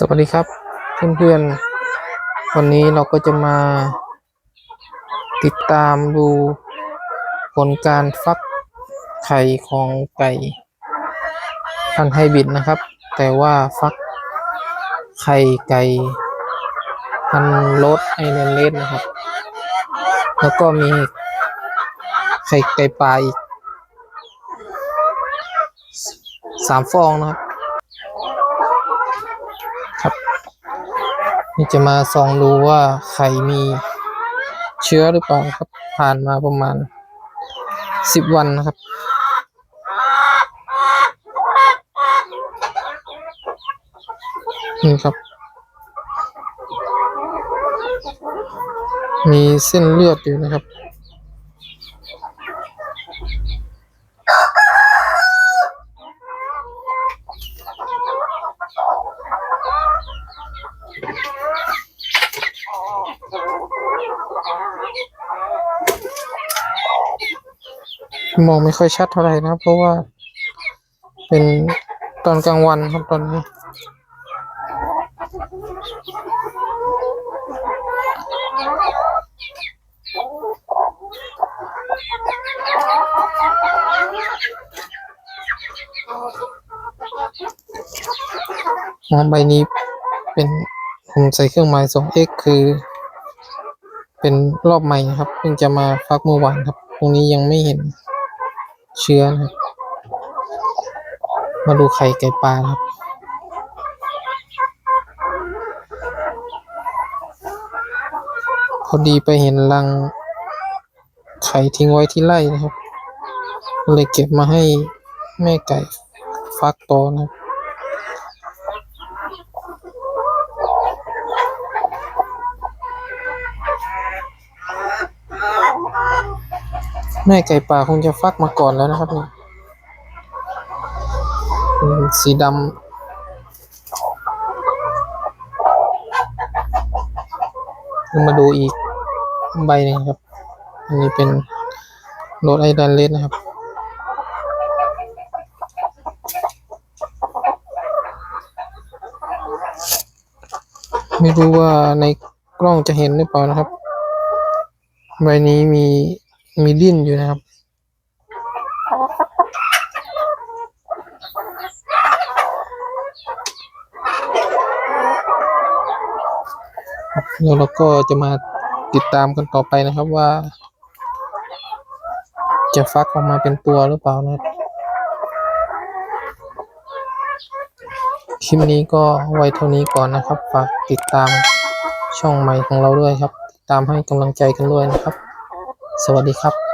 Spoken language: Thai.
สวัสดีครับเพื่อนๆ วันนี้เราก็จะมาติดตามดูผลการฟักไข่ของไก่พันธุ์ไฮบริดนะครับ แต่ว่าฟักไข่ไก่พันธุ์โรสไอแลนเลสนะครับ แล้วก็มีไข่ไก่ปลาอีกสามฟองนะครับ นี่จะมาส่องดูว่าไข่มีเชื้อหรือเปล่าครับ ผ่านมาประมาณสิบวันนะครับ นี่ครับ มีเส้นเลือดอยู่นะครับ มองไม่ค่อยชัดเท่าไหร่นะเพราะว่าเป็นตอนกลางวันครับตอนนี้อ๋อใบนี้เป็นผมใส่เครื่องหมาย 2x คือ เป็นรอบใหม่ครับ เพิ่งจะมาฟักเมื่อวานครับ ตรงนี้ยังไม่เห็นเชื้อนะครับ มาดูไข่ไก่ปลานะครับพอดีไปเห็นรังไข่ทิ้งไว้ที่ไร่นะครับ เลยเก็บมาให้แม่ไก่ฟักต่อนะครับ แม่ไก่ป่าคงจะฟักมาก่อนแล้วนะครับเนี่ยสีดำมาดูอีกใบหนึงครับ อันนี้เป็นโรดไอแลนด์เลสนะครับ ไม่รู้ว่าในกล้องจะเห็นหรือเปล่านะครับ ใบนี้มี มีดิ้นอยู่นะครับ แล้วเราก็จะมาติดตามกันต่อไปนะครับว่า จะฟักออกมาเป็นตัวหรือเปล่านะครับคลิปนี้ก็ไว้เท่านี้ก่อนนะครับ ฝากติดตามช่องใหม่ของเราด้วยครับติดตามให้กำลังใจกันด้วยนะครับ สวัสดีครับ